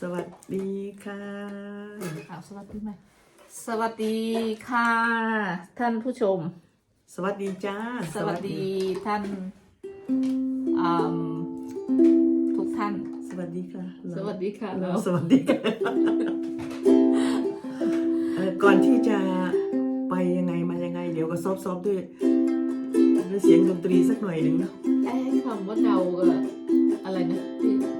สวัสดีค่ะอ้าวสวัสดีไหมสวัสดีค่ะ ท่านผู้ชม สวัสดีจ้าสวัสดีท่านอืมทุกท่าน สวัสดีค่ะสวัสดีค่ะเราเราสวัสดีค่ะเอ่อก่อนที่จะไปยังไงมายังไง เดี๋ยวก็ซอฟๆด้วยด้วยเสียงดนตรีสักหน่อยหนึ่งเนาะไอ้คำว่าเดาเอออะไรนะพี่เอา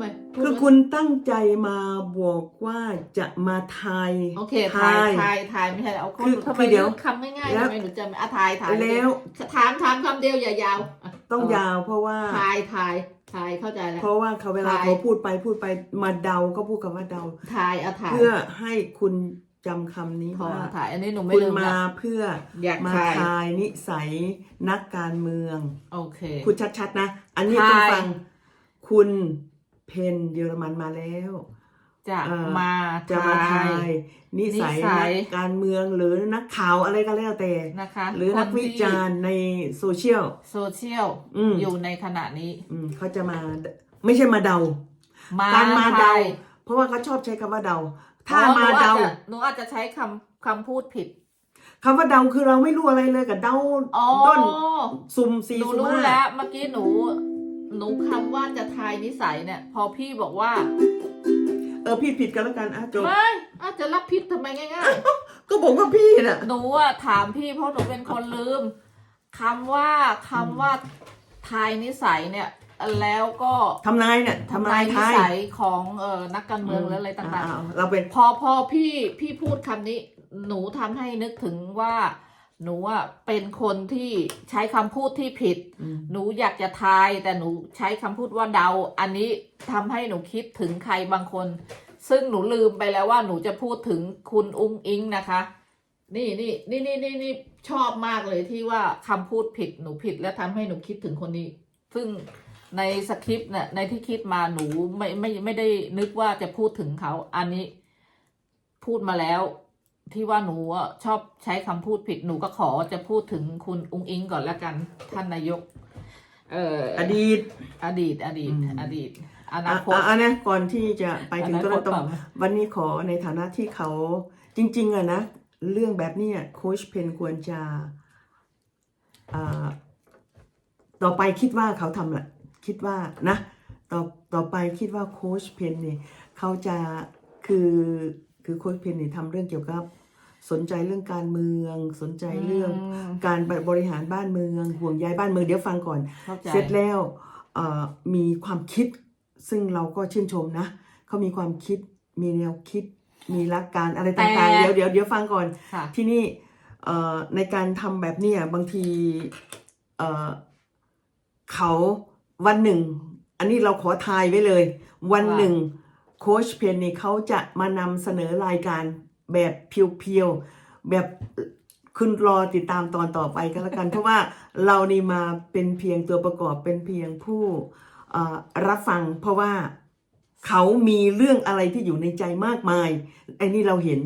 ไหมพูดคือว่าคุณตั้งใจมาบอกว่าจะมาทายโอเคทายทายทายไม่ใช่เอาคนคือทำไมคือเดี๋ยวคำง่ายๆแล้วทำไมหนูจะไม่อะทายทายแล้วถามถามคำเดียวอย่ายาวอะต้องยาวเพราะว่าทายทายทายเข้าใจแล้วเพราะว่าเขาเวลาทายเขาพูดไปพูดไปมาเดาก็พูดคำว่าเดาทายเอาทายเพื่อให้คุณจำคำนี้พอว่าถ่ายอันนี้หนูไม่คุณลืมมาละเพื่ออยากมาถ่ายทายนิสัยนักการเมือง โอเคพูดชัดๆนะ อันนี้ทายต้องฟัง คุณ เพนเยอรมันมาแล้วจะเอ่อมาจะมาทายยนิสัยนิสันัยกการเมืองหรือนักข่าวอะไรก็แล้วแต่นะคะหรือนักวิจารณ์ในโซเชียลโซเชียลอืมอยู่ในขณะนี้ อืมเขาจะมาไม่ใช่มาเดามาการมาเดาไทยเพราะว่าเขาชอบใช้คำว่าเดา ถ้าอ๋อมาเดาหนูอาจจะหนูอาจจะใช้คำคำพูดผิดคำว่าเดาคือเราไม่รู้อะไรเลยกับเดาอ๋อด้นซุ่มสี่หนูซุ่มรู้ห้าแล้วเมื่อกี้หนู หนูคำว่าจะทายนิสัยเนี่ย พอพี่บอกว่า เออพี่ผิดกันแล้วกันอะจบไม่อาจจะรับผิดทำไมง่ายก็บอกว่าพี่น่ะๆหนูอะถามพี่เพราะหนูเป็นคนลืมคำว่าคำว่าทายนิสัยเนี่ย แล้วก็ทำนายเนี่ยทำนานทำายยนิทายสัยของเอ่อนักการเมืองหรืออะไรต่างอ่ๆเราเป็นๆพอพอพี่พี่พูดคำนี้ หนูทำให้นึกถึงว่า หนูอะเป็นคนที่ใช้คำพูดที่ผิดอืมหนูอยากจะทายแต่หนูใช้คำพูดว่าเดา อันนี้ทำให้หนูคิดถึงใครบางคน ซึ่งหนูลืมไปแล้วว่าหนูจะพูดถึงคุณอุ้งอิงนะคะ นี่นี่นี่นี่นี่นี่ชอบมากเลยที่ว่าคำพูดผิดหนูผิด แล้วทำให้หนูคิดถึงคนนี้ ซึ่งในสคริปต์เนี่ยในที่คิดมาหนูไม่ไม่ไม่ได้นึกว่าจะพูดถึงเขา อันนี้พูดมาแล้ว ที่ว่าหนูอะชอบใช้คำพูดผิดหนูก็ขอจะพูดถึงคุณอุ้งอิงก่อนละกัน ท่านนายก เอ่ออดีต อดีต อดีต อืม อดีตออะนาคต อะอันนี้ก่อนที่จะไปถึงตรงนั้นอนาคตตรงเปล่าวันนี้ขอในฐานะที่เขาจริง ๆอะนะ เรื่องแบบเนี้ยโค้ชเพนควรจะอ่าต่อไปคิดว่าเขาทำแหละคิดว่านะ ต่อต่อไปคิดว่าโค้ชเพนเนี่ยเขาจะคือ คือโค้ชเพนเนี่ยทำเรื่องเกี่ยวกับสนใจเรื่องการเมือง สนใจเรื่องมการบริหารบ้านเมืองห่วงใยบ้านเมืองเดี๋ยวฟังก่อนเข้าใจเสร็จแล้วเอ่อมีความคิดซึ่งเราก็ชื่นชมนะเขามีความคิดมีแนวคิด มีหลักการอะไรต่างๆแต่เดี๋ยวเดี๋ยวเดี๋ยวฟังก่อนค่ะที่นี่เอ่อในการทำแบบเนี้ยบางทีเอ่อเขาวันหนึ่ง อันนี้เราขอทายไว้เลย วันว่าหนึ่ง โค้ชเพนนี่เขาจะมานำเสนอรายการแบบเพียวๆ แบบคุณรอติดตามตอนต่อไปก็แล้วกัน เพราะว่าเรานี่มาเป็นเพียงตัวประกอบเป็นเพียงผู้เอ่อรับฟัง เพราะว่าเขามีเรื่องอะไรที่อยู่ในใจมากมายไอ้นี่เราเห็น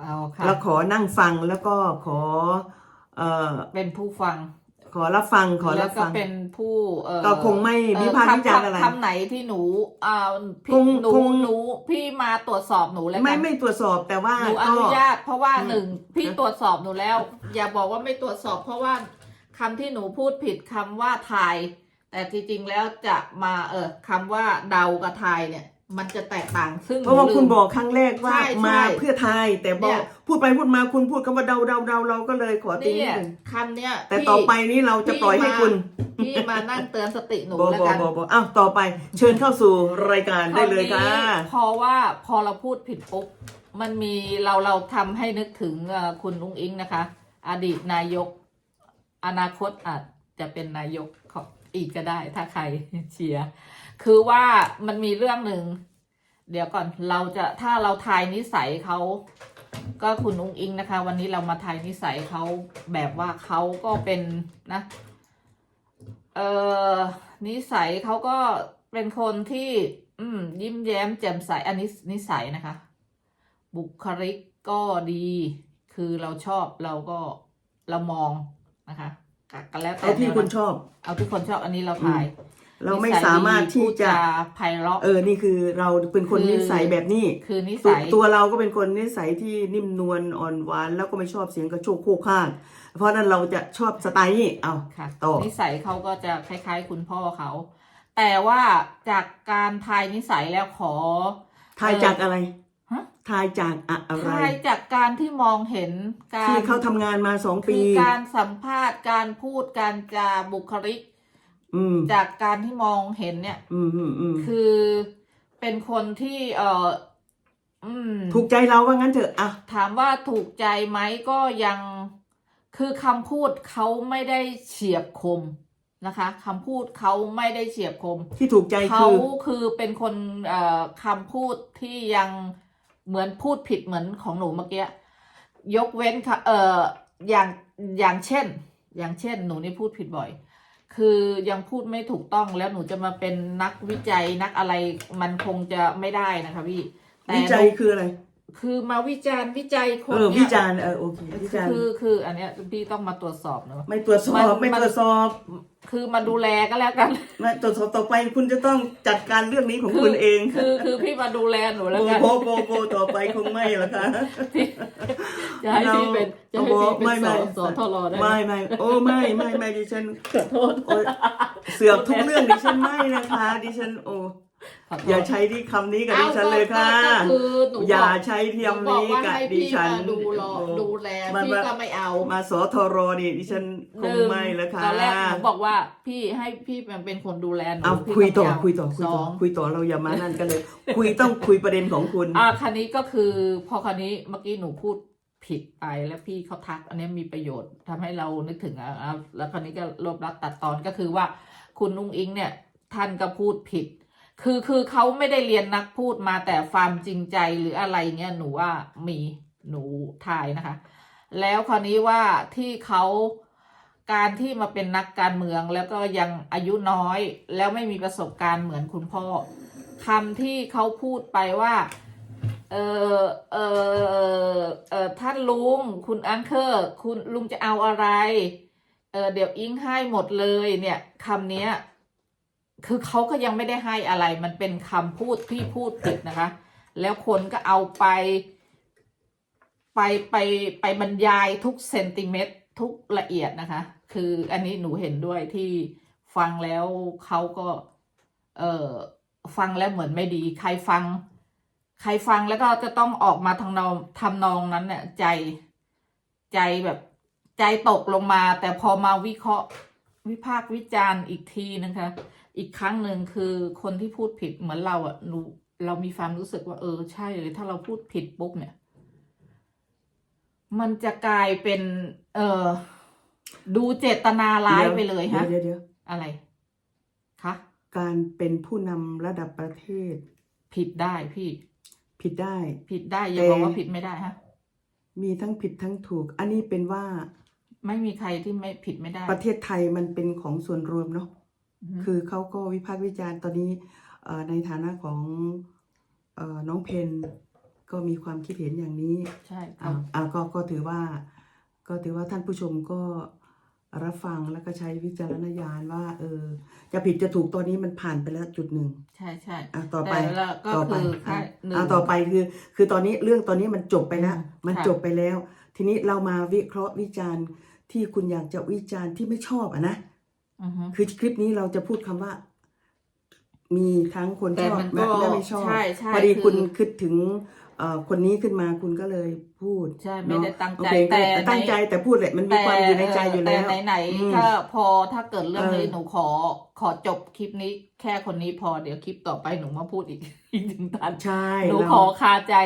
เอาค่ะเราขอนั่งฟังแล้วก็ขอเอ่อเป็นผู้ฟัง ขอรับฟังขอแล้รัวบก็ฟัง เป็นผู้เอ่อก็คงไม่วิพากษ์วิจารณ์อะไร คำคำไหนที่หนูอ่าพี่คงหนูคง หนูพี่มาตรวจสอบหนูแล้วไม่กันไม่ตรวจสอบแต่ว่าหนูอก็ นุญาต เพราะว่าอืม หนึ่งพี่นะตรวจสอบหนูแล้ว อย่าบอกว่าไม่ตรวจสอบเพราะว่าคำที่หนูพูดผิดคำว่าทาย แต่จริงๆแล้วจะมาเออคำว่าเดากับทายเนี่ย มันจะแตกต่างซึ่งเพราะว่าหนูลืม คุณบอกครั้งแรกว่าใช่ใช่มาเพื่อทายแต่บเนี่อกย พูดไปพูดมาคุณพูดคำว่าเดาเดาเดาเราก็เลยขอตีนิดเนี่ยหนึ่งคำเนี่ยแต่พี่ต่อไปนี้เราจะปล่อยให้คุณพี่มานั่งเตือนสติหนูบอแล้วบอกันบอบออ้าวต่อไป เชิญเข้าสู่รายการได้เลยค่ะคราวนี้เพราะว่าพอเราพูดผิดปุ๊บมันมีเราเราทำให้นึกถึงเอ่อคุณลุงอิงนะคะ อดีตนายก อนาคตอาจจะเป็นนายกของอีกก็ได้ ถ้าใคร เชียร์ คือว่ามันมีเรื่องหนึ่ง เดี๋ยวก่อนเราจะถ้าเราทายนิสัยเขาก็คุณอุ้งอิงนะคะ วันนี้เรามาทายนิสัยเขาแบบว่าเขาก็เป็นนะ เออนิสัยเขาก็เป็นคนที่ อืม ยิ้มแย้มแจ่มใสอันนี้นิสัยนะคะ บุคลิกก็ดี คือเราชอบเราก็เรามองนะคะก็แล้วแต่เอาที่คุณชอบ เอาที่คนชอบอันนี้เราทาย เราไม่นิยสามารถที่พูดจะไพเราะเออนี่คือเราเป็นคนคือนิสัยแบบนี้คือนิตัวสัยตัวเราก็เป็นคนนิสัยที่นิ่มนวลอ่อนหวานแล้วก็ไม่ชอบเสียงกระโชกโคกข้างเพราะฉะนั้นเราจะชอบสไตล์นี้เอาค่ะต่อนิสัยเขาก็จะคล้ายๆ คุณพ่อเขา แต่ว่าจากการทายนิสัยแล้วขอทายจากอะไรฮะทายจากอะไรทายจากการที่มองเห็นการที่เขาทำงานมาสองคืปีอการสัมภาษณ์การพูดการจาบุคลิกอืม จากการที่มองเห็นเนี่ยอืมอืมอืมคือเป็นคนที่เอออืมถูกใจเราว่างั้นเถอะอะถามว่าถูกใจไหมก็ยังคือคำพูดเขาไม่ได้เฉียบคมนะคะคำพูดเขาไม่ได้เฉียบคม ที่ถูกใจเขาคือคือเป็นคนเอ่อคำพูดที่ยังเหมือนพูดผิดเหมือนของหนูเมื่อกี้ยกเว้นค่ะเอ่ออย่างอย่างเช่น อย่างเช่น หนูนี่พูดผิดบ่อย คือยังพูดไม่ถูกต้องแล้วหนูจะมาเป็นนักวิจัยนักอะไรมันคงจะไม่ได้นะคะพี่แต่วิจัยคืออะไร คือมาวิจารณ์วิจัยคนเออเนี่วิยจารณ์เออโอเควิจารณ์คือคืออันเนี้ยพี่ต้องมาตรวจสอบเนอะ ไม่ตรวจสอมันบไม่มันตรวจสอบคือมาดูแลก็แล้วกัน ไม่ตรวจสอบต่อไปคุณจะต้องจัดการเรื่องนี้ของคุณเองคือคือพี่มาดูแลหนูแล้วโบกันโบโบโบต่อไปคงไม่หรอกค่ะจะให้พี่เป็นจะให้พี่เป็นไม่สไม่อสอทรได้ไหมไม่ไม่โอ้ไม่ไม่ไม่ดิฉัน ขอโทษ โอ้ยเสือกทุกเรื่องดิฉันไม่นะคะ ดิฉันโอ้ ขโทษอย่าใช้ที่คำนี้กับดิฉันเลยค่ะอ้าวก็ก็คือหนูอย่าบอกใช้เทียมหนูบอกนี้ว่ากับให้ดิพี่ฉัน มาดูรอโอ้ดูแลมันพี่มา ก็ไม่เอามาสอทรนี่ดิฉันคหงนึ่งไม่แล้วค่ะ ตอนแรกหนูบอกว่าพี่ให้พี่เป็นคนดูแลหนูเอาพี่คุยต่อไม่เาคุยต่อคุยสต่อองคุยต่อเราอย่ามานั่นกันเลย คุยต้องคุยประเด็นของคุณ อ่าคันนี้ก็คือพอคันนี้เมื่อกี้หนูพูดผิดไปแล้วพี่เขาทัก อันนี้มีประโยชน์ทำให้เรานึกถึงอะอะแล้วคันนี้ก็รวบรัดตัดตอนก็คือว่า คุณนุ้งอิงเนี่ย ท่านก็พูดผิด คือคือเขาไม่ได้เรียนนักพูดมาแต่ความจริงใจหรืออะไรเงี้ยหนูว่ามีหนูทายนะคะ แล้วคราวนี้ว่าที่เขาการที่มาเป็นนักการเมืองแล้วก็ยังอายุน้อย แล้วไม่มีประสบการณ์เหมือนคุณพ่อคำที่เขาพูดไปว่าเออเออเออท่านลุง คุณอังเคอร์คุณลุงจะเอาอะไร เออเดี๋ยวอิงให้หมดเลยเนี่ยคำนี้ คือเขาก็ยังไม่ได้ให้อะไรมันเป็นคำพูดที่พูดผิดนะคะ แล้วคนก็เอาไป ไปไปไปบรรยายทุกเซนติเมตรทุกละเอียดนะคะ คืออันนี้หนูเห็นด้วยที่ฟังแล้วเขาก็ เออฟังแล้วเหมือนไม่ดี ใครฟัง ใครฟังแล้วก็จะต้องออกมาทางนองทำนองนั้นเนี่ยใจใจแบบใจตกลงมา แต่พอมาวิเคราะห์วิพากษ์วิจารณ์อีกทีนะคะ อีกครั้งหนึ่งคือคนที่พูดผิดเหมือนเราอะหนูเรามีความรู้สึกว่า เออ ใช่เลยถ้าเราพูดผิดปุ๊บเนี่ย มันจะกลายเป็น เออดูเจตนาร้ายไปเลยฮะเดี๋ยวเดี๋ยวอะไรคะการเป็นผู้นำระดับประเทศ ผิดได้พี่ ผิดได้ ผิดได้อย่าแต่บอกว่าผิดไม่ได้ฮะมีทั้งผิดทั้งถูก อันนี้เป็นว่า ไม่มีใครที่ไม่ผิดไม่ได้ ประเทศไทยมันเป็นของส่วนรวมเนาะอือฮึ คือเขาก็วิพากษ์วิจารณ์ตอนนี้เอ่อในฐานะของเอ่อน้องเพนก็มีความคิดเห็นอย่างนี้ ใช่คอ่ารับอ่าก็ก็ถือว่า ก็ถือว่าท่านผู้ชมก็รับฟังแล้วก็ใช้วิจารณญาณว่า เออ จะผิดจะถูกตอนนี้มันผ่านไปแล้วจุดหนึ่ง ใช่ใช่อะต่อไปแต่ละก็ต่อไปคืออะแค่หนึ่งอะต่อไปคือ คือตอนนี้เรื่องตอนนี้มันจบไปแล้วอืมมันค่ะจบไปแล้ว ทีนี้เรามาวิเคราะห์วิจารณ์ที่คุณอยากจะวิจารณ์ที่ไม่ชอบอะนะอือฮึ คือคลิปนี้เราจะพูดคำว่า มีทั้งคนแต่ชอบมันและก็และไม่ชอบใช่ใช่พอดีคือ คุณคิดถึงเอ่อคนนี้ขึ้นมาคุณก็เลยพูดใช่ไม่เนาะได้ตั้งโอใจเคแต่แต่ตั้งใจแต่พูดแหละมันมีความอยู่ในใจอยู่แล้ว แต่ไหนอืมๆก็พอถ้าเกิดเรื่องนี้เออ หนูขอขอจบคลิปนี้แค่คนนี้พอเดี๋ยวคลิปต่อไปหนูมาพูดอีก อีกถึงทันใช่หนูเราขอคาใจ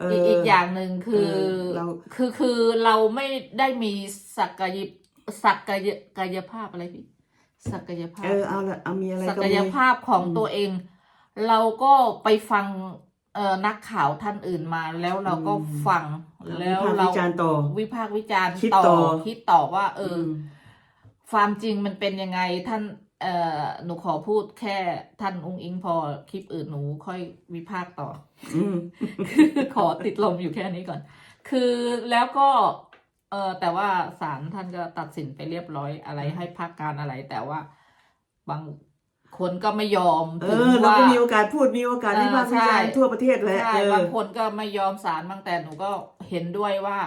เอออีกอีกอย่างหนึ่งคือเออเรา คือคือเราไม่ได้มีศักยศักยกายภาพอะไรพี่ ศักยภาพ เออเอาละเอามีอะไรศัก็กมี ยภาพของอืมตัวเอง เราก็ไปฟังเอ่อนักข่าวท่านอื่นมา แล้วเราก็อืม ฟังแล้ววิพากษ์เราวิจารณ์ต่อ วิพากษ์วิจารณ์คิดต่อ ต่อคิดต่อว่า เอออ ม ความจริงมันเป็นยังไงท่านเอ่อหนูขอพูดแค่ท่านองค์อิงพอคลิปอื่นหนูค่อยวิพากษ์ต่อ อืม ขอติดลมอยู่แค่นี้ก่อน คือแล้วก็ เออแต่ว่าศาลท่านก็ตัดสินไปเรียบร้อยอะไรให้พักการอะไร แต่ว่าบางคคนก็ไม่ยอมเอถึงอเราว่าก็มีโอกาสพูดมีโอกาสเออวิพากษ์วิจารณ์ใช่ทั่วประเทศเลยใช่เออบางคนก็ไม่ยอมสารบางแต่หนูก็เห็นด้วยว่า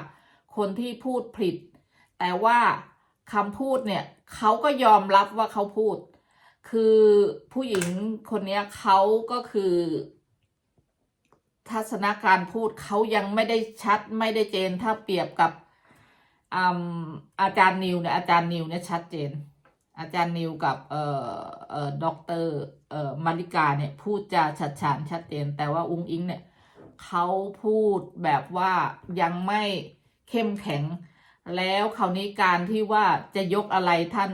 คนที่พูดผิด แต่ว่าคำพูดเนี่ยเขาก็ยอมรับว่าเขาพูด คือผู้หญิงคนเนี้ยเขาก็คือ ทัศนการพูดเขายังไม่ได้ชัดไม่ได้เจนถ้าเปรียบกับ อาจารย์นิวเนี่ยอาจารย์นิวเนี่ยชัดเจน อาจารย์นิวกับเอ่อเอ่อด็อกเตอร์เอ่อมาริกาเนี่ยพูดจาชัดฉานชัดเจน แต่ว่าอุ้งอิงเนี่ยเขาพูดแบบว่ายังไม่เข้มแข็ง แล้วคราวนี้การที่ว่าจะยกอะไรท่าน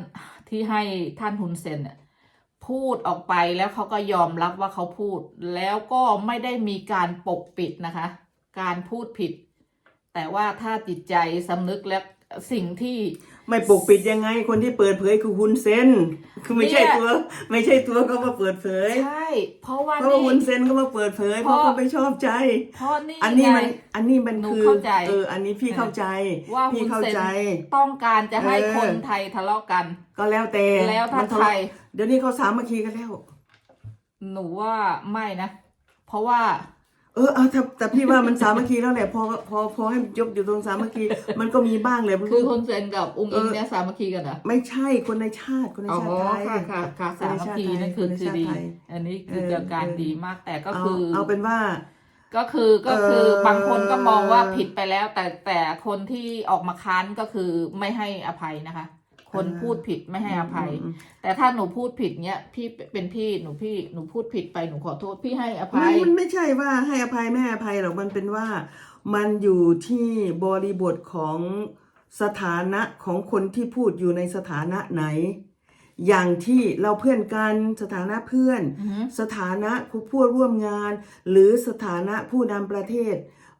ที่ให้ท่านฮุนเซนเนี่ยพูดออกไปแล้วเขาก็ยอมรับว่าเขาพูด แล้วก็ไม่ได้มีการปกปิดนะคะ การพูดผิด แต่ว่าถ้าจิตใจสำนึกและสิ่งที่ ไม่ปกปิดยังไง คนที่เปิดเผยคือฮุนเซนคือไม่ใช่เนี่ยตัว ไม่ใช่ตัวก็มาเปิดเผยใช่เพราะว่าเพราะว่านี่ฮุนเซนก็มาเปิดเผย เพเพราะราะเขาไม่ชอบใจเพราะนี่อันนี้ไงมันอันนี้มันหนูคือเข้าใจเอออันนี้พี่เข้าใจว่าพี่ฮุนเข้าเซนใจ ต้องการจะให้เออคนไทยทะเลาะกัน ก็แล้วแต่แล้วถ้ามันทะไทเลาะยเดี๋ยวนี้เขาสามัคคีกันแล้ว หนูว่าไม่นะ เพราะว่าเออเอาแต่แต่พี่ว่ามันสามัคคีแล้วแหละพอพอพอให้มันยกอยู่ตรงสามัคคีมันก็มีบ้างเลยคือฮุนเซนกับองค์อิงเออเนี่ยสามัคคีกันเหรอไม่ใช่คนในชาติคนในอ๋อชาติไทยค่ะค่ะค่ะคนสาในมัคชาติคีไทยนั่นคือคนในคือชาติดีไทยอันนี้คือเออการเออดีมากแต่ก็เอาคือ เอาเป็นว่า ก็คือก็คือเอ่อบางคนก็มองว่าผิดไปแล้ว แต่แต่คนที่ออกมาค้านก็คือไม่ให้อภัยนะคะ คนพูดผิดไม่ให้อภัยอืมแต่ถ้าหนูพูดผิดเนี้ยพี่เป็นพี่หนูพี่หนูพูดผิดไปหนูขอโทษพี่ให้อภัไม่ยมันไม่ใช่ว่าให้อภัยไม่ให้อภัยหรอกมันเป็นว่า มันอยู่ที่บริบทของสถานะของคนที่พูดอยู่ในสถานะไหน อย่างที่เราเพื่อนกันสถานะเพื่อนอือฮึสถานะผู้ร่วมงาน หรือสถานะผู้นำประเทศ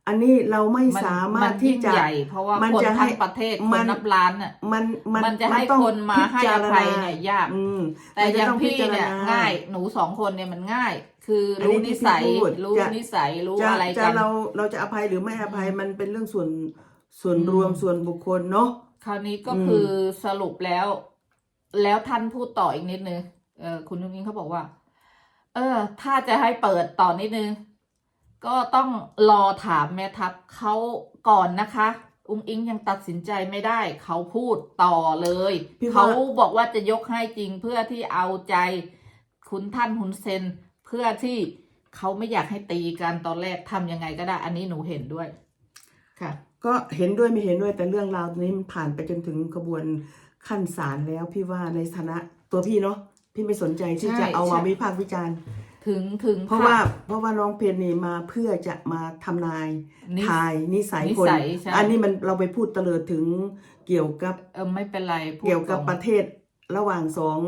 อันนี้เราไม่มันสามารถนที่ยิ่งจะใหญ่เพราะว่ามันคนจะให้ทั้งประเทศคมันนนับล้านน่ะมันมันมันจะให้ต้องคนมาให้พิอจารภัยณาเนี่ยยากอืมแต่มันจะอย่างต้องพี่พิจารเนี่ยณาง่ายหนูสองคนเนี่ยมันง่าย คืออันนี้รู้ที่นิสัยพี่พูดรู้จะนิสัยรู้จะอะไรจะกันเราเราจะอภัยหรือไม่อภัยอืมมันเป็นเรื่องส่วนส่วนอืมรวมส่วนบุคคลเนาะคราวนี้ก็อืมคือสรุปแล้ว แล้วท่านพูดต่ออีกนิดนึงเออคุณนุ้งอิงเขาบอกว่า เออ ถ้าจะให้เปิดต่อนิดนึง ก็ต้องรอถามแม่ทัพเขาก่อนนะคะ อุ้งอิงยังตัดสินใจไม่ได้ เขาพูดต่อเลยพี่ว่าเขาบอกว่าจะยกให้จริงเพื่อที่เอาใจคุณท่านฮุนเซน เพื่อที่เขาไม่อยากให้ตีกันตอนแรกทำยังไงก็ได้ อันนี้หนูเห็นด้วย ค่ะ ก็เห็นด้วยไม่เห็นด้วยแต่เรื่องราวนี้มันผ่านไปจนถึงกระบวนขั้นศาลแล้วพี่ว่าในฐานะตัวพี่เนาะพี่ไม่สนใจที่ใช่จะเอามาใช่วิพากษ์วิจารณ์ ถึงถึงเพราะว่าเพราะว่าน้องเพนนี่มาเพื่อจะมาทำนายนิทายนิสัยนิคนสัยใช่อันนี้มันเราไปพูดเตลิดถึงเกี่ยวกับเออไม่เป็นไรพูดเกี่ยวกับตรงประเทศระหว่างสอง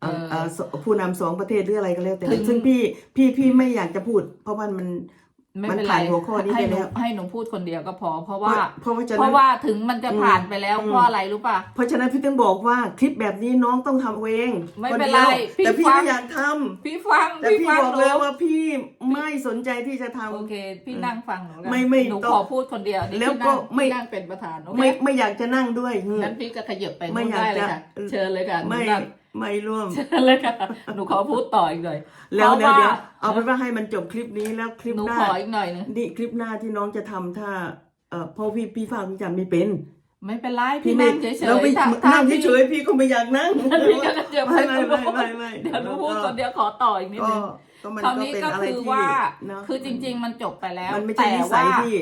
เอ่อเออเอ่อสผู้นำสองประเทศหรืออะไรก็แล้วแต่ถึงซึ่งพี่พี่พี่ไม่อยากจะพูด เพราะมันมัน ไม่มันเป็นไรผ่านหัวข้อนี้ให้ไปหนูแล้ว ให้หนูพูดคนเดียวก็พอ เพราะเพว่าราะเพราะว่าฉะเพนั้น ราะว่าถึงมันจะอืมผ่านไปแล้วอืม เพราะอะไรรู้ป่ะ เพราะฉะนั้นพี่ต้องบอกว่าคลิปแบบนี้น้องต้องทำเองไม่คเป็นดียวไรพี่แต่พี่ฟัง ไม่อยากทำพี่ฟังแต่พี่ฟังบอกหนูเลยว่าพี่ไม่สนใจที่จะทำ โอเค พี่นั่งฟังหนูแล้วไม่ไม่หนูต้องขอพูดคนเดียวนี่แล้วพี่ก็นั่งไม่ พี่นั่งเป็นประธานโอเคไม่ไม่อยากจะนั่งด้วยเงื่องั้นพี่ก็ขยับไปไม่นู่นอยากได้เลยจะค่ะเชิญเลยค่ะหนูไม่นั่ง ไม่ร่วมเชิญเลยค่ะ หนูขอพูดต่ออีกหน่อยแล้วเพเดี๋ยวราะเดี๋ยวว่าเอาเป็นว่าให้มันจบคลิปนี้แล้วคลิปหนูหน้าขออีกหน่อยนึงนี่คลิปหน้าที่น้องจะทำถ้าเอ่อเพราะพี่พี่ฟังพี่จำไม่เป็นไม่เป็นไรพี่พี่ไม่นั่งเฉยเราๆไม่ถ้าถ้านั่งพี่เฉยๆพี่ก็ไม่อยากนั่งพี่ก็ขยับไปไม่ไม่ไม่ไม่ไม่เดี๋ยวหนูพูดคนเดียวขอต่ออีกนิดก็ นึง ก็มันคราวก็นี้เป็นก็อะไรคือที่ว่า เนอะคือจริง ๆ มันจบไปแล้ว มันไม่ใช่แต่นิสัว่ายพี่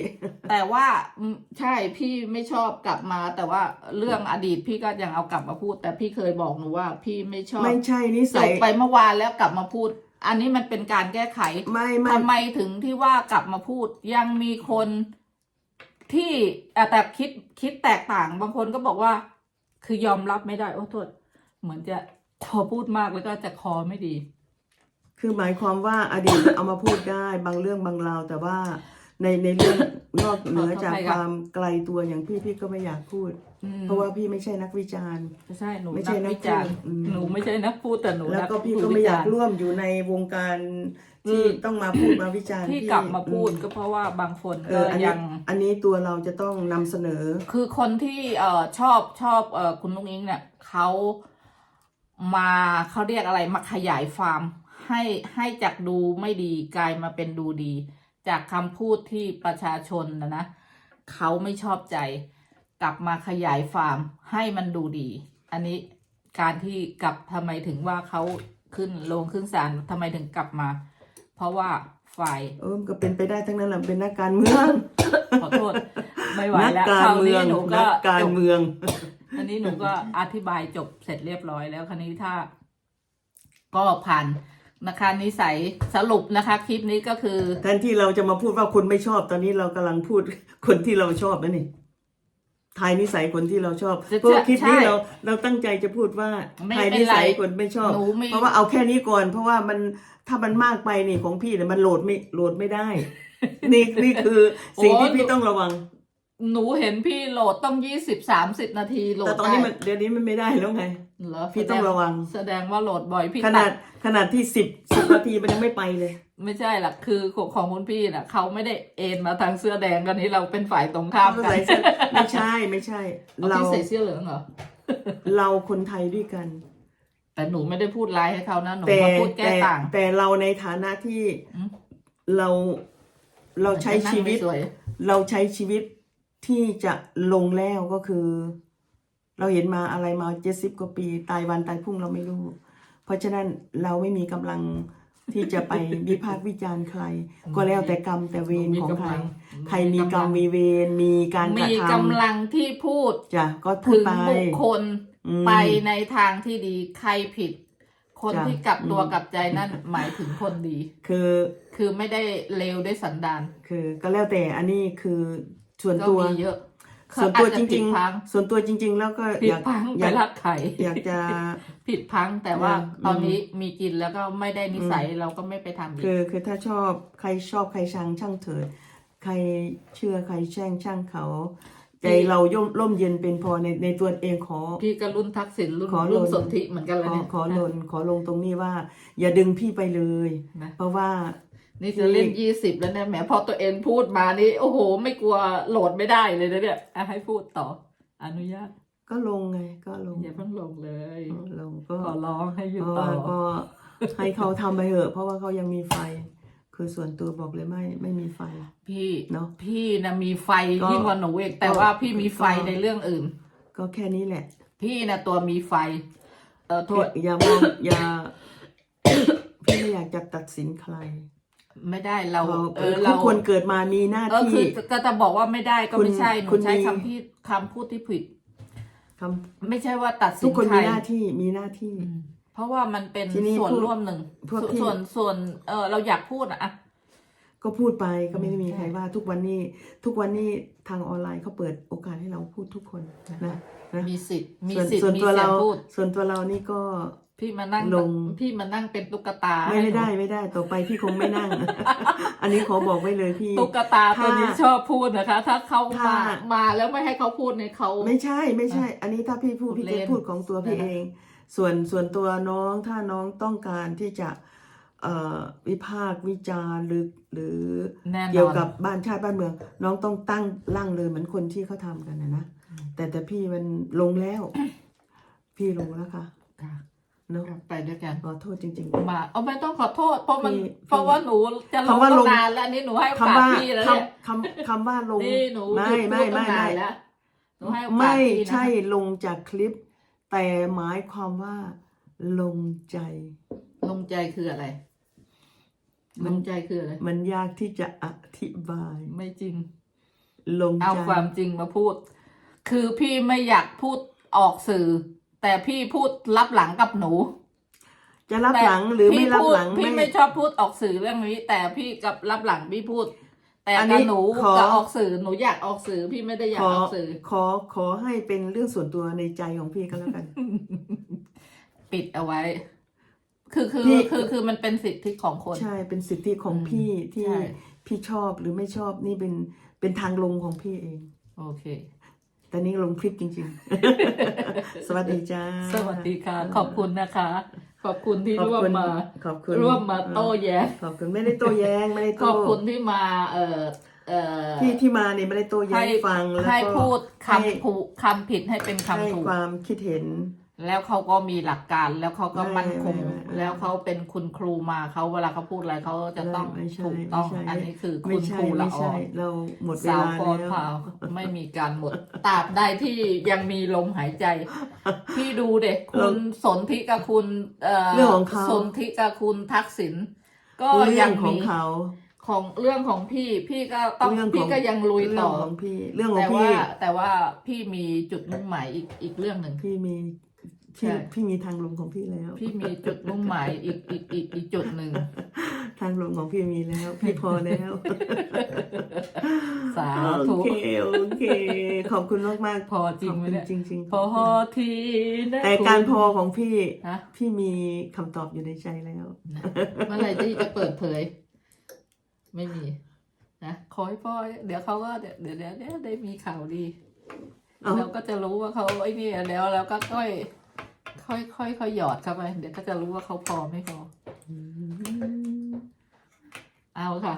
แต่ว่าอืมใช่พี่ไม่ชอบกลับมา แต่ว่าเรื่องอดีตพี่ก็ยังเอากลับมาพูด แต่พี่เคยบอกหนูว่าพี่ไม่ชอบไม่ใช่นิจสัยบไปเมื่อวานแล้วกลับมาพูด อันนี้มันเป็นการแก้ไขไม่ไม่ ทำไมถึงที่ว่ากลับมาพูด ยังมีคนที่อะแต่คิดคิดแตกต่าง บางคนก็บอกว่า คือยอมรับไม่ได้โอ้โทษเหมือนจะพอพูดมากแล้วก็จะคอไม่ดี คือหมายความว่าอดีตเอามาพูดได้บางเรื่องบางราวแต่ว่าในในเรื่องนอกเหนือจากขอโทษคค่ะวามไกลตัวอย่างพี่พี่ก็ไม่อยากพูดอืมเพราะว่าพี่ไม่ใช่นักวิจารณ์ไม่ใช่หนูไม่นัใช่กนักวิจารณ์พูดอืมหนูไม่ใช่นักพูดแต่หนูแล้วนัก็พี่พูดก็ไม่อยากวิจรณ์ร่วมอยู่ในวงการที่อืมต้องมาพูดมาวิจารณ์ที่พี่กลับมาพูดอืก็เพราะว่าบางคนเอก็ออันนี้ยังอันนี้ตัวเราจะต้องนำเสนอ คือคนที่เอ่อชอบชอบเอ่อคุณลุงอิงเนี่ยเขามาเขาเรียกอะไรมาขยายฟาร์ม ให้ให้จากดูไม่ดีกลายมาเป็นดูดี จากคำพูดที่ประชาชนนะนะเขาไม่ชอบใจ กลับมาขยายฟาร์มให้มันดูดี อันนี้การที่กลับทำไมถึงว่าเขาขึ้นลงขึ้นศาลทำไมถึงกลับมา เพราะว่าฝ่ายเออมันก็เป็นไปได้ทั้งนั้นแหละเป็นนักการเมืองขอโทษไม่ไหวนัแล้วการคราวเมืนี้องหนูนัก็กการจบเมืองอันนี้หนูก็อธิบายจบเสร็จเรียบร้อยแล้วคันนี้ถ้า ก็ผ่าน นะคะนิสัยสรุปนะคะ คลิปนี้ก็คือ แทนที่เราจะมาพูดว่าคนไม่ชอบ ตอนนี้เรากำลังพูดคนที่เราชอบนั่นนี่ทายนิสัยคนที่เราชอบจะเพราะว่าคลิปนี้ใช่เราเราตั้งใจจะพูดว่าไม่ทายเป็นนิสัยไรคนไม่ชอบ หนูไม่เพราะว่าเอาแค่นี้ก่อน เพราะว่ามันถ้ามันมากไปนี่ของพี่เนี่ยมันโหลดไม่โหลดไม่ได้ นี่นี่คือสิ่งที่พี่ต้องระวัง หนูเห็นพี่โหลดต้องยี่สิบสามสิบนาทีโหลดแต่ตอนนี้ได้มันเดี๋ยวนี้มันไม่ได้แล้วไงเหรอพี่ต้องระวัง แสดงว่าโหลดบ่อยพี่ขตันาดดขนาดที่สิบสิบนาทีมันยังไม่ไปเลย ไม่ใช่หรอกคือของของคุณพี่น่ะเขาไม่ได้เอ็นมาทางเสื้อแดงกันนี้เราเป็นฝ่ายตรงข้ามกันใส่เสื้อไม่ใช่ไม่ใช่เอาเราพี่ใส่เสื้อเหลืองเหรอเราคนไทยด้วยกัน แต่หนูไม่ได้พูดร้ายให้เขานะหนูแต่มาพูดแก้แต่ต่าง แต่เราในฐานะที่อืมเราเราใช้ชีวิตนั่งไม่สวยเราใช้ชีวิต ที่จะลงแล้วก็คือ เราเห็นมาอะไรมาเจ็ดสิบกว่าปี ตายวันตายพรุ่งเราไม่รู้ เพราะฉะนั้นเราไม่มีกำลังที่จะไปวิพากษ์วิจารณ์ใคร ก็แล้วแต่กรรมแต่เวรของใคร ใครมีกรรมมีเวรมีการกระมีทกำลังที่พูดำจ้ะก็พูดถึงไปบุคคลอืมไปในทางที่ดีใครผิด คนจ้ะที่กลับตัวอืมกลับใจนั่นหมายถึงคนดี คือ คือไม่ได้เลวด้วยสันดานคือ ก็แล้วแต่อันนี้คือ ส่วนก็ตัว มีเยอะส่วนตัวอาจจะผิริดงพลังๆ ส่วนตัวจริง ๆ แล้วก็ผิอดยากพลังอไปยากรักไข่อยากจะ ผิดพลังแต่ว่าอืม ตอนนี้มีกินแล้วก็ไม่ได้นิสัยเราก็ไม่ไปทำอีกคือคือถ้าชอบใครชอบใครชังช่างเถิด ใครเชื่อใครแช่งช่างเขา ใจเราย่มร่มเย็นเป็นพอในในตัวเองขอ พี่ก็รุ่นทักษิณรุ่นขอรุ่นลงสนธิเหมือนกันเลยขอเนี่ยขอลนขอลงตรงนี้ว่า อย่าดึงพี่ไปเลย นะ เพราะว่า นี่จะเล่นยี่สิบแล้วเนี่ยแหมพอตัวเองพูดมานี่โอ้โห ไม่กลัวโหลดไม่ได้เลยนะเนี่ยอะให้พูดต่อ อนุญาต ก็ลงไง ก็ลงอย่าเพิ่งลงเลยลงก็ขอร้องให้หยุเพดราะต่อว่าก็ให้เขาทำไปเถอะ เพราะว่าเขายังมีไฟ คือส่วนตัวบอกเลยไม่ไม่มีไฟ พี่เนอะพี่นะมีไฟก็ยิ่งกว่าหนูเองแต่ว่าพี่มีไฟก็ในเรื่องอื่น ก็แค่นี้แหละ พี่นะตัวมีไฟ เออโทษอย่ามองอย่าพี่ไม่อยากจะตัดสินใคร ไม่ได้เราเราเออทุเรากคนเกิดมามีหน้าเออคืที่อจะจะบอกว่าไม่ได้ก็คุณไม่ใช่หนูคุณใช้มี คำที่คำพูดที่ผิดคไม่ใช่ว่าตัดำสิทุนกคนใครมีหน้าที่มีหน้าที่ อืมเพราะว่ามันเป็นทีนี้ส่วนพวกร่วมหนึ่งพวกส่วนที่ ส่วนส่วนเออเราอยากพูดอะอะ ก็พูดไปก็ไม่ได้มีใช่ ใครว่า ทุกวันนี้ ทุกวันนี้ทางออนไลน์เขาเปิดโอกาสให้เราพูดทุกคนนะนะมีสิทธิ์มีส่วนสิทธิ์ส่วนมีตัวเสียเรางพูด ส่วนตัวเรานี่ก็ พี่มานั่งลง พี่มานั่งเป็นตุ๊กตาไม่ให้หนูได้ไม่ได้ต่อไปพี่คงไม่นั่ง อันนี้ขอบอกไว้เลยพี่ ตุ๊กตาตัวนี้ถ้าชอบพูดนะคะ ถ้าเขาถ้า มามาแล้วไม่ให้เขาพูดในเขา ไม่ใช่ไม่ใช่ อันนี้ถ้าพี่พูดพูดพี่เล่จะนพูดของตัวพี่นะคะ เอง ส่วนส่วนตัวน้องถ้าน้องต้องการที่จะเอ่อวิพากษ์วิจารณ์หรือหรือแน่นอน เกี่ยวกับบ้านชาติบ้านเมือง น้องต้องตั้งร่างเลยเหมือนคนที่เขาทำกันนะนะอืม แต่แต่พี่มันลงแล้ว พี่ลงแล้วค่ะ ค่ะ เนาะไปด้วยกันขอโทษจริง มาเอาไม่ต้องขอโทษ เพราะมันพี่เพราะว่าหนูจะลงคำว่าตั้ลงง นานแล้วอันนี้หนูให้โอๆกาคำสว่าพี่แล้วคเนี่ยำคำคำว่าลง นี่หนูไม่หยุดไม่พูดตั้ไม่งนานไม่ แล้วหนูให้โอกาสไม่พี่นะใช่ลงจากคลิป แต่หมายความว่า ลงใจ ลงใจคืออะไรมัลนงใจคืออะไร มันยากที่จะอธิบาย ไม่จริง ลงเอาใจความจริงมาพูด คือพี่ไม่อยากพูดออกสื่อ แต่พี่พูดรับหลังกับหนูจะรับหลังหรือไม่พี่รับพูดหลังพี่ไม่ชอบพูดออกสื่อเรื่องนี้ แต่พี่กับรับหลังพี่พูด แต่อันนี้กับหนูขอกับออกสื่อหนูอยากออกสื่อพี่ไม่ได้อยาขกอออกสื่อ ขอขอให้เป็นเรื่องส่วนตัวในใจของพี่ก็แล้วกัน ปิดเอาไว้ คือคือพี่คือคือมันเป็นสิทธิของคน ใช่เป็นสิทธิของอืมพี่ที่ใช่พี่ชอบหรือไม่ชอบนี่เป็นเป็นทางลงของพี่เอง โอเค แต่นี่ลงคลิปจริงๆ สวัสดีจ้า สวัสดีค่ะ ขอบคุณนะคะ ขอบคุณที่ขอบร่วมคุณมาขอบคุณร่วมมาโต้แย้งขอบคุณไม่ได้โต้แย้งไม่ได้ขโต้อบคุณที่มาเอ่อเอ่อที่ที่มาเนี่ยไม่ได้โต้แย้ให้งฟังแล้วให้ก็พูดให้คำผูคำผิดให้เป็นให้คำถูกความคิดเห็น แล้วเขาก็มีหลักการแล้วเขาก็มั่นคงไม่ไม่ไม่แล้วเขาเป็นคุณครูมาเขาเวลาเขาพูดอะไรเขาจะต้องไม่ใช่ถูกต้องไม่ใช่อันนี้คือคุไม่ณใช่ครูละไม่ออใช่เราหมดเวสาวลาพรแล้วพราวไม่มีการหมดตราบใดที่ยังมีลมหายใจ พี่ดูเด็กคุณสนธิกับคุณเอ่อเรื่องของเขาสนธิกับคุณทักษิณก็เรื่ยัองงขอมีงเขาของเรื่องของพี่พี่ก็ต้องเรื่องของพี่ก็ยังลุยเรื่ต่อของพี่เรื่องของแต่ว่าพี่แต่ว่าพี่มีจุดมุ่งหมายอีกอีกเรื่องหนึ่งพี่มี พี่ใช่ พี่มีทางลงของพี่แล้ว พี่มีจุดมุ่งหมายอีกอีกอีกอีกจุดหนึ่ง ทางลงของพี่มีแล้ว พี่พอแล้วสาโอธุ เคโอเค ขอบคุณมากมากๆพอจริงไหมเนี่ย ขอบคุณจริงๆพอทีนะแต่การพอคุณของพี่ ฮะพี่มีคำตอบอยู่ในใจแล้วเมื่อไหร่ที่จะเปิดเผย ไม่มีนะคอยพอยเดี๋ยวเขาก็เดี๋ยวเดี๋ยวเดี๋ยวเดี๋ยวได้มีข่าวดี เอ้าเราก็จะรู้ว่าเขาไอ้นี่แล้วแล้วก็ค่อย ค่อยค่อยค่อยหยอดเข้าไปเดี๋ยวก็จะรู้ว่าเขาพอไม่พอเอาค่ะ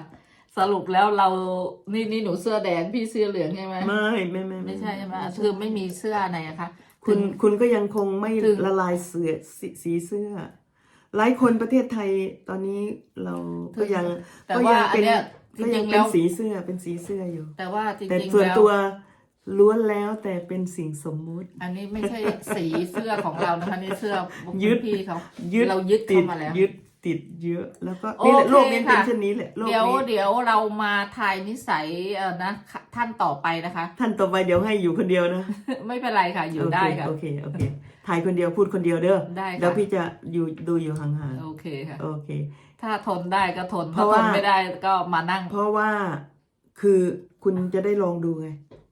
สรุปแล้วเรานี่นี่หนูเสื้อแดงพี่เสื้อเหลืองใช่ไหมไม่ไม่ไม่ไม่ใช่ใช่ไหมคือไม่มีเสื้อไหนอะคะคุณถึงคุณก็ยังคงไม่ถึงละลายเสือสสีเสื้อ หลายคนประเทศไทยตอนนี้เราก็ยังแต่ก็ว่ายังอัเป็นนเนี้ยจก็ยัริงงๆเป็แล้นวสีเสื้อเป็นสีเสื้ออยู่ แต่ว่าจริงๆแต่ส่วนแล้วตัว ล้วนแล้วแต่เป็นสิ่งสมมุติ อันนี้ไม่ใช่สีเสื้อของเรานะคะนี่เสื้อของยึดพี่เขายึดเรายึดติเข้าดมาแล้วยึดติดเยอะแล้วก็โอนี่แหละเคโลกนี้เป็นค่ะเช่นนี้แหละโลกเดี๋ยวนี้เดี๋ยวเรามาทายนิสัยเออนะท่านต่อไปนะคะ ท่านต่อไปเดี๋ยวให้อยู่คนเดียวนะ ไม่เป็นไรค่ะ อยู่ได้ค่ะโอเคโอเคโอเคถ่ายคนเดียวพูดคนเดียวเด้อได้เดี๋ยวค่ะพี่จะอยู่ดูอยู่ห่างโอเคค่ะๆโอเค ถ้าทนได้ก็ทนเพถ้าราะทว่านไม่ได้ก็มานั่ง เพราะว่าคือคุณจะได้ลองดูไง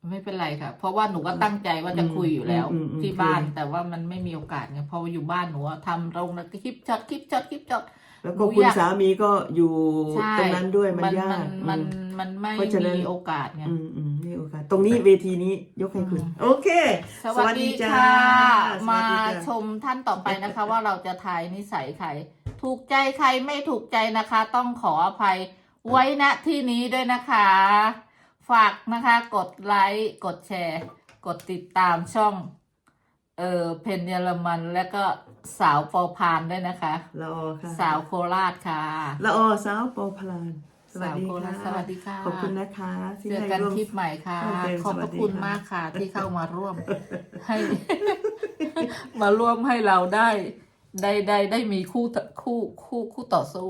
ไม่เป็นไรค่ะ เพราะว่าหนูก็ตั้งใจว่าจะอืมคุยอยู่แล้ว อืมอืมที่บ้านคุยแต่ว่ามันไม่มีโอกาสไงเพราะว่าอยู่บ้านหนูอะทำโรงนะคลิปช็อตคลิปช็อตคลิปช็อต แล้วก็หนูคุณอยาก สามีก็อยู่ใช่ตรงนั้นด้วยมันมันยามักนมันอืม มันไม่เพราะฉะนั้นมีโอกาสไง อืมอืมนี่โอกาสตรงนี้เวทีนี้ยกให้คุณ อืม โอเค สวัสดีจ้าค่ะ สวัมาสดีจ้าชมท่านต่อไปนะคะ ว่าเราจะทายนิสัยใคร ถูกใจใครไม่ถูกใจนะคะ ต้องขออภัยไว้ณที่นี้ด้วยนะคะ ฝากนะคะ กดไลค์กดแชร์ กดติดตามช่อง เออเพนเยอรมันและก็สาวปอพานด้วยนะคะ ละออค่ะสาวโคราชค่ะ ละออสาวปอพลานสวัสสาวดีโคราค่ะชสวัสดีค่ะ ขอบคุณนะคะที่เจอให้กันร่วม คลิปใหม่ค่ะ โอเคขอบพสวัระสดีคุณค่ะ มากค่ะ ที่เข้ามาร่วม ให้ มาร่วมให้เราได้ ได้ได้ได้มีคู่ต่อคู่คู่คู่ต่อสู้